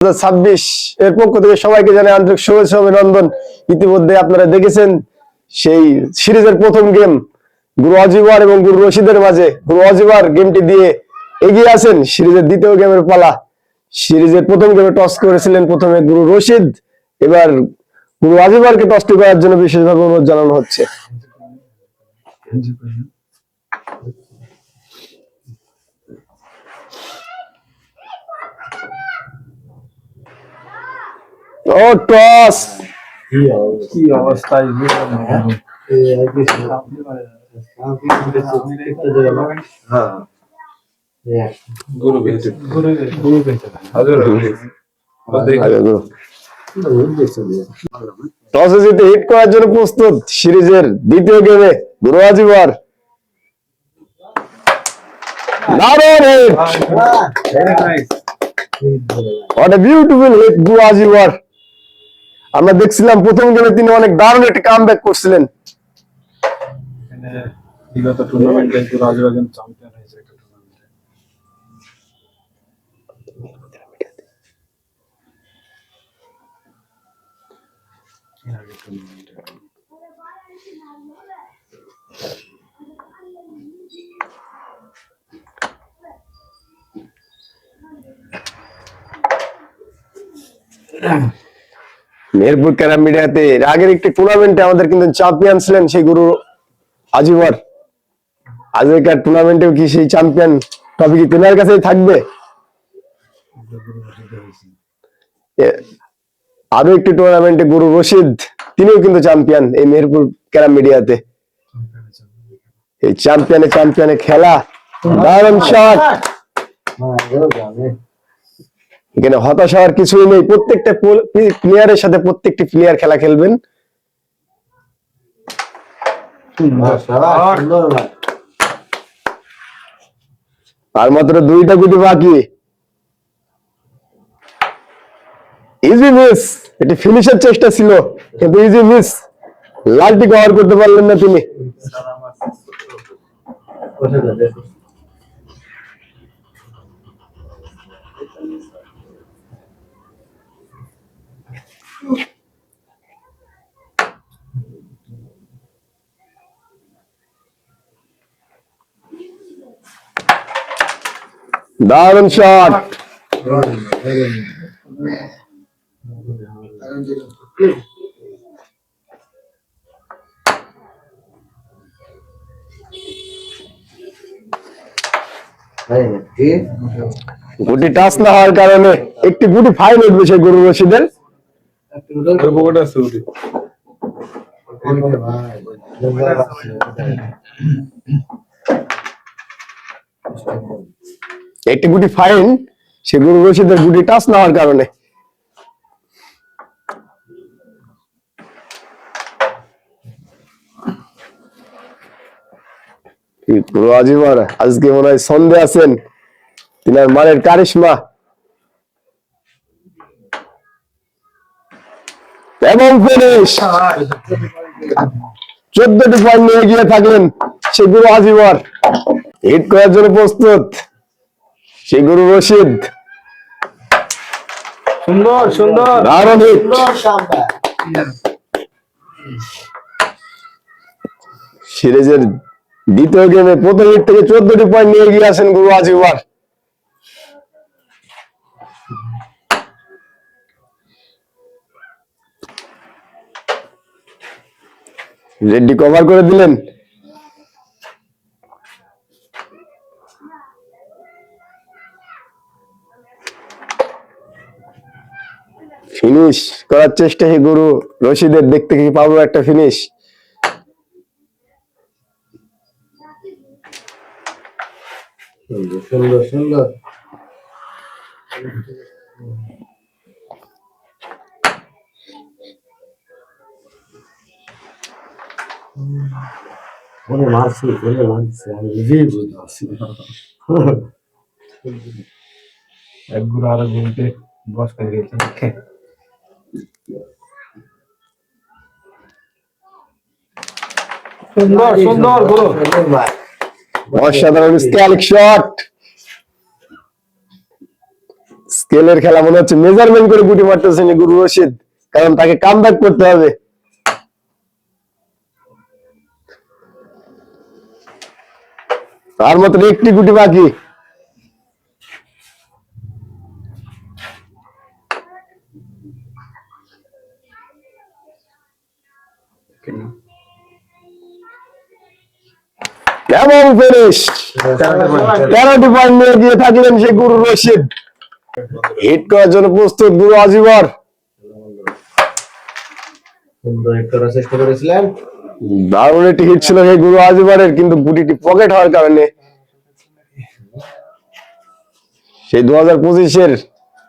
ছাব্বিশ। এর পক্ষ থেকে সবাইকে জানাই আন্তরিক শুভেচ্ছা অভিনন্দন। ইতিমধ্যে আপনারা দেখেছেন সেই সিরিজের প্রথম গেম গুরু অজিবার এবং গুরু রশিদের মাঝে। গুরু অজিবার গেমটি দিয়ে এগিয়ে আছেন সিরিজের দ্বিতীয় গেমের পালা। সিরিজের প্রথম গেমে টস করেছিলেন প্রথমে গুরু রশিদ। এবার গুরু আজিবারকে টসটি করার জন্য বিশেষভাবে অনুরোধ জানানো হচ্ছে। ও টস। কি বুঝলাম গুরু গুরু টসে জিতে হিট করার জন্য প্রস্তুত সিরিজের দ্বিতীয় গেমে গুরু আজিবার দারুণ hit. What a beautiful hit গুরু আজিবার আমরা দেখছিলাম প্রথম গেমে তিনি অনেক দারুণ একটা কামব্যাক করছিলেন। বিগত টুর্নামেন্টে গুরু আজবা কিন্তু চ্যাম্পিয়ন হয়েছে একটা টুর্নামেন্টে এর আগে টুর্নামেন্টে মেহেরপুর ক্যারাম মিডিয়াতে এর আগের একটি টুর্নামেন্টে আমাদের কিন্তু চ্যাম্পিয়ন ছিলেন সেই গুরু আজিবার আজকের টুর্নামেন্টেও কি সেই চ্যাম্পিয়ন ট্রফি কি তেনার কাছেই থাকবে আরও একটি টুর্নামেন্টে গুরু রশিদ তিনিও কিন্তু চ্যাম্পিয়ন এই মেহেরপুর ক্যারাম মিডিয়াতে এই চ্যাম্পিয়নে চ্যাম্পিয়নে খেলা দারুণ শট এখানে হতাশ হওয়ার কিছুই নেই। প্রত্যেকটা প্লেয়ারের সাথে প্রত্যেকটি প্লেয়ার খেলা খেলবেন। আর মাত্র দুইটা গুটি বাকি। ইজি মিস এটি ফিনিশের চেষ্টা ছিল, কিন্তু ইজি মিস লালটি কভার করতে পারলেন না তিনি। দারুণ শট গুটি টাচ না হওয়ার কারণে একটি গুটি ফাইন উঠবে সেই গরু রশিদের একটি গুটি ফাইন, সে গরু রশিদের গুটি টাচ না হওয়ার কারণে আজকে মনে হয় সন্ধে আছেন। তিনার মানের কারিশমা। এবং ফিনিশ চোদ্দটি পয়েন্ট নিয়ে গিয়ে থাকলেন সে গুরু আজিমার। হিট করার জন্য প্রস্তুত। সে গুরু রশিদ। সুন্দর সুন্দর। দারুণ হিট সিরিজের দ্বিতীয় গেমে প্রথম হিট থেকে চোদ্দটি পয়েন্ট নিয়ে গিয়ে আছেন গুরু আজিবার রেড্ডি কভার করে দিলেন। ফিনিশ করার চেষ্টা হে গুরু। রশিদের দেখতে কি পাবো একটা ফিনিশ সুন্দর সুন্দর। মনে মারছি মনে মারছি আমি নিজেই বুঝতে পারছি এক গুরু আরও গুরুতে বস করে গেছে। সুন্দর সুন্দর ভাই। অসাধারণ স্ক্যালিক শট স্কেলের খেলা মনে হচ্ছে মেজারমেন্ট করে গুটি মারতেছেন গুরু রশিদ? কারণ তাকে কাম করতে হবে। আর মাত্র একটি গুটি বাকি। এবং ফিনিশ তেরোটি পয়েন্ট নিয়ে গিয়ে থাকলেন সেই গুরু রশিদ? হিট করার জন্য প্রস্তুত গুরু আজিবর। দারুণ একটি হিট ছিল সেই গুরু আজিবরের কিন্তু গুটিটি পকেট হওয়ার কারণে। সেই দু হাজার পঁচিশের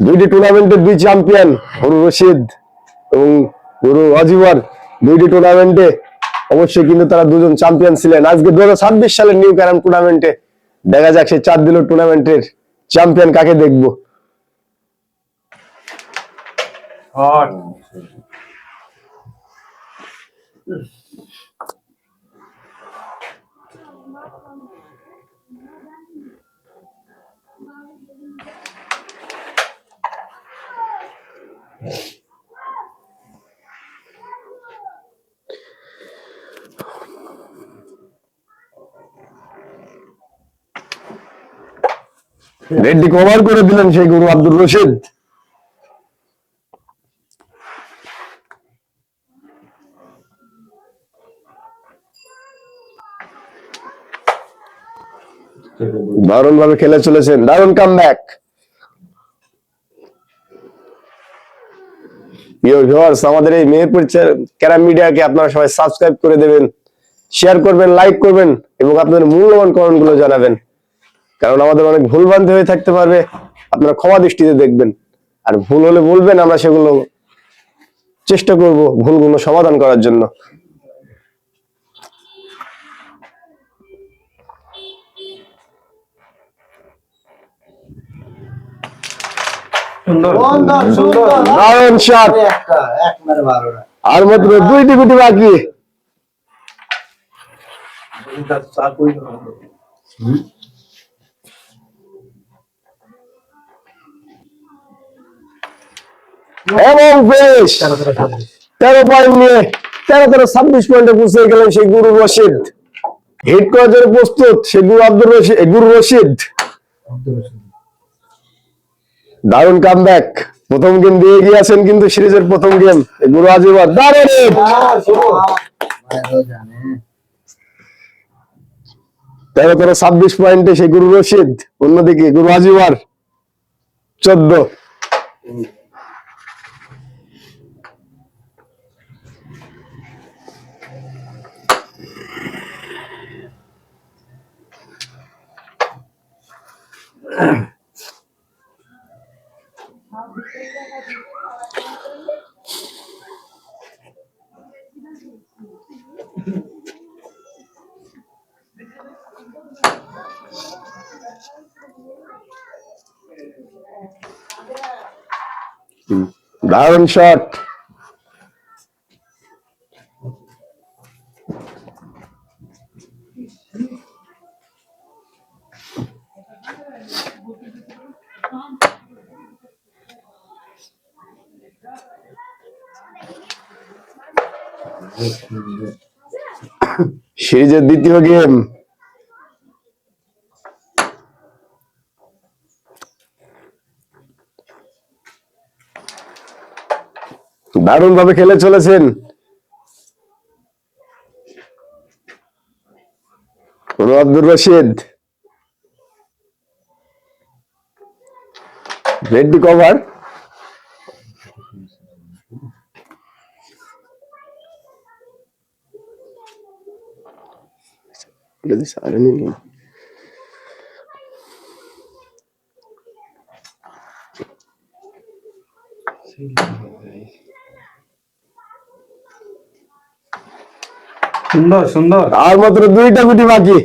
দুইটি টুর্নামেন্টের দুই চ্যাম্পিয়ন গুরু রশিদ এবং গুরু আজিবর। দুইটি টুর্নামেন্টে অবশ্যই কিন্তু তারা দুজন চ্যাম্পিয়ন ছিলেন। আজকে দু হাজার ছাব্বিশ সালের নিউ ক্যারাম টুর্নামেন্টে দেখা যাক সেই চার দিল টুর্নামেন্টের চ্যাম্পিয়ন কাকে দেখব। হট রেড্ডি কভার করে দিলেন সেই গুরু আব্দুর রশিদ। দারুণ ভাবে খেলে চলেছেন। দারুণ কাম ব্যাক আমাদের এই মেহেরপুর ক্যারাম মিডিয়াকে আপনারা সবাই সাবস্ক্রাইব করে দেবেন শেয়ার করবেন লাইক করবেন এবং আপনাদের মূল্যবান কমেন্টগুলো জানাবেন। কারণ আমাদের অনেক ভুল ভ্রান্তি হয়ে থাকতে পারবে। আপনারা ক্ষমা দৃষ্টিতে দেখবেন। আর ভুল হলে বলবেন আমরা সেগুলো চেষ্টা করব ভুলগুলো সমাধান করার জন্য। আর মাত্র দুইটি গুটি বাকি। এবং বেশ তেরো পয়েন্ট নিয়ে তেরো তেরো ছাব্বিশ পয়েন্টে পৌঁছে গেলেন সেই গুরু রশিদ। হিট করার প্রস্তুত সেই গুরু আব্দুর রশিদ গুরু রশিদ। দারুণ কাম ব্যাক প্রথম গেম দিয়ে গিয়েছেন কিন্তু সিরিজের প্রথম গেম গুরু আজিবার দারুণ তেরো তেরো ছাব্বিশ পয়েন্টে সেই গুরু রশিদ। অন্যদিকে গুরু আজিবার চোদ্দ। দারুণ শট সিরিজের দ্বিতীয় গেম। দারুণ ভাবে খেলে চলেছেন। আব্দুর রশিদ। Ready cover. যদি সারে নিয়ে সুন্দর সুন্দর। আর মাত্র দুইটা গুটি বাকি।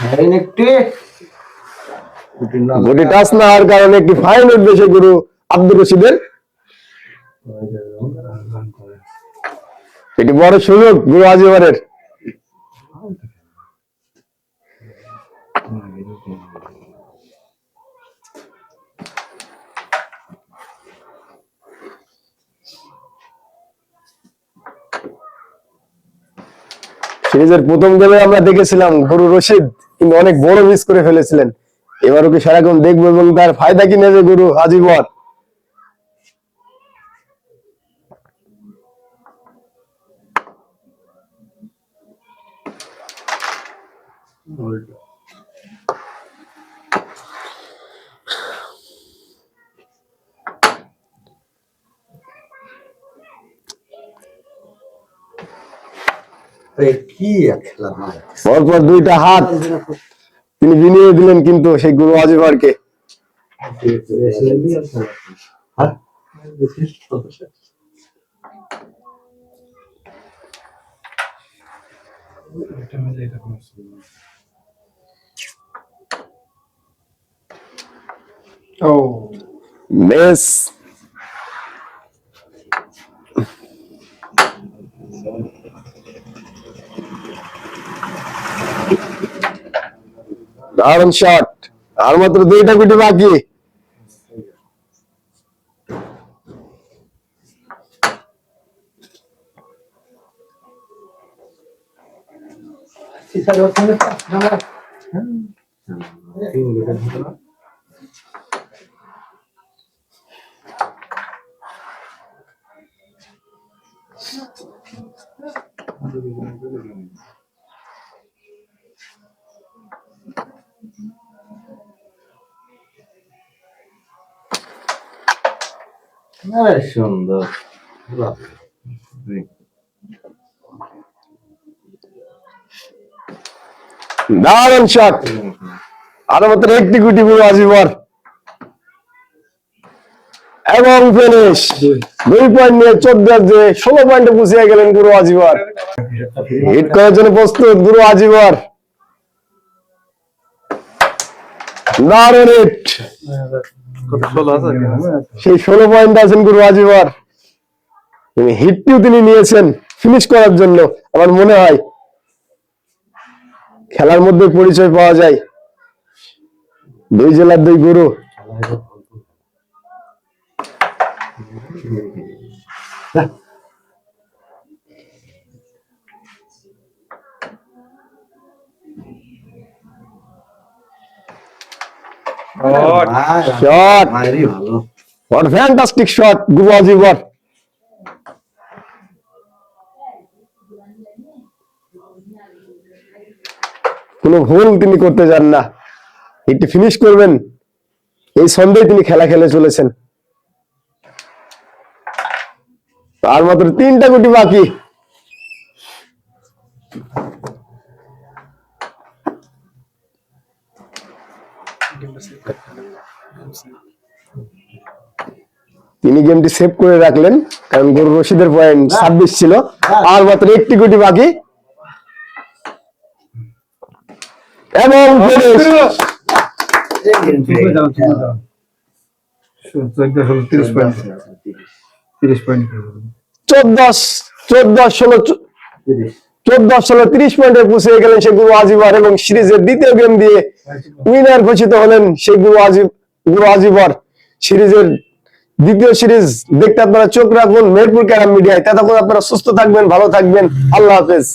হ্যাঁ একটি গুটি টাচ না হওয়ার কারণে একটি ফাইন উঠবে গুরু আব্দুর রশিদের। এটি বড় সুযোগ গুরু আজিবারের সিরিজের প্রথম গেমে আমরা দেখেছিলাম গুরু রশিদ কিন্তু অনেক বড় মিস করে ফেলেছিলেন। এবার ওকে সারাক্ষণ দেখব এবং তার ফায়দা কি নেবে গুরু? আজিবর আরে কি খেলা পরপর দুইটা হাত। তিনি বিনিয়ে দিলেন কিন্তু সেই গুরু নেই। ও বেশ দারুণ শট আর মাত্র দুইটা গুটি বাকি। আরে সুন্দর। বাহ। দারুণ শট আর মাত্র একটি গুটি পুরো আজিবর এবং ফিনিশ দুই পয়েন্ট নিয়ে চোদ্দ যে ষোলো পয়েন্টে পুষিয়ে গেলেন গুরু আজিবর হিট করার জন্য প্রস্তুত গুরু আজিবর দারুণ হিট সেই ষোলো পয়েন্ট আছেন গুরু আজিবার তিনি হিটটিও তিনি নিয়েছেন ফিনিশ করার জন্য। আমার মনে হয় খেলার মধ্যে পরিচয় পাওয়া যায়। দুই জেলার দুই গুরু। শট ভালো। Shot, Guru কোনো ভুল তিনি করতে যান না। একটি ফিনিশ করবেন। এই সন্দেহে তিনি খেলা খেলে চলেছেন। তার মাত্র তিনটা গুটি বাকি। গেমটি সেভ করে রাখলেন কারণ গরু রশিদের পয়েন্ট ছাব্বিশ ছিল। আর মাত্র একটি কোটি বাকি। এবং যাও চোদ্দ ষোলো তিরিশ পয়েন্ট পৌঁছে গেলেন সেই গুরু আজিবর এবং সিরিজের দ্বিতীয় গেম দিয়ে উইনার ঘোষিত হলেন সেই গুরু আজিব গুরু আজিবর সিরিজের দ্বিতীয় সিরিজ দেখতে আপনারা চোখ রাখবেন মেহেরপুর ক্যারাম মিডিয়ায়। ততক্ষণ আপনারা সুস্থ থাকবেন, ভালো থাকবেন। আল্লাহ হাফেজ।